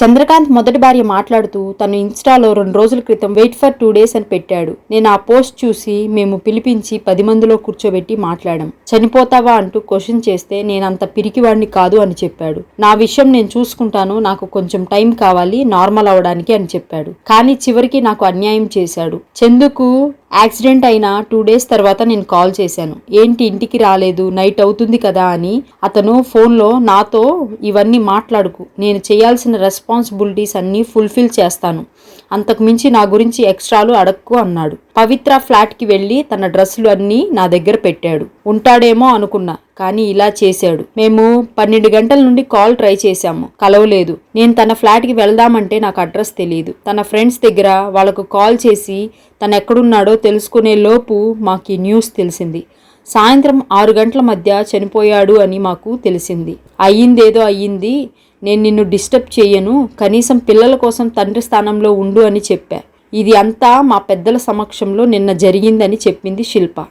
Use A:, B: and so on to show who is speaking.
A: చంద్రకాంత్ మొదటి భార్య మాట్లాడుతూ తను ఇన్స్టాలో రెండు రోజుల క్రితం వెయిట్ ఫర్ టూ డేస్ అని పెట్టాడు. నేను ఆ పోస్ట్ చూసి మేము పిలిపించి పది మందిలో కూర్చోబెట్టి మాట్లాడాం. చనిపోతావా అంటూ క్వశ్చన్ చేస్తే నేనంత పిరికివాడిని కాదు అని చెప్పాడు. నా విషయం నేను చూసుకుంటాను నాకు కొంచెం టైం కావాలి నార్మల్ అవడానికి అని చెప్పాడు. కానీ చివరికి నాకు అన్యాయం చేశాడు. చందుకు యాక్సిడెంట్ అయిన టూ డేస్ తర్వాత నేను కాల్ చేశాను. ఏంటి ఇంటికి రాలేదు? నైట్ అవుతుంది కదా అని. అతను ఫోన్లో నాతో ఇవన్నీ మాట్లాడుకు. నేను చేయాల్సిన రెస్పాన్సిబిలిటీస్ అన్నీ ఫుల్ఫిల్ చేస్తాను. అంతకుమించి నా గురించి ఎక్స్ట్రాలు అడక్కు అన్నాడు. పవిత్ర ఫ్లాట్కి వెళ్ళి తన డ్రెస్సులు అన్నీ నా దగ్గర పెట్టాడు. ఉంటాడేమో అనుకున్నా కానీ ఇలా చేశాడు. మేము పన్నెండు గంటల నుండి కాల్ ట్రై చేశాము. కలవలేదు. నేను తన ఫ్లాట్కి వెళ్దామంటే నాకు అడ్రస్ తెలియదు తన ఫ్రెండ్స్ దగ్గర వాళ్ళకు కాల్ చేసి తను ఎక్కడున్నాడో తెలుసుకునే లోపు మాకు ఈ న్యూస్ తెలిసింది. సాయంత్రం ఆరు గంటల మధ్య చనిపోయాడు అని మాకు తెలిసింది. అయ్యిందేదో అయ్యింది. నేను నిన్ను డిస్టర్బ్ చేయను. కనీసం పిల్లల కోసం తండ్రి స్థానంలో ఉండు అని చెప్పా. ఇది అంతా మా పెద్దల సమక్షంలో నిన్న జరిగిందని చెప్పింది శిల్ప.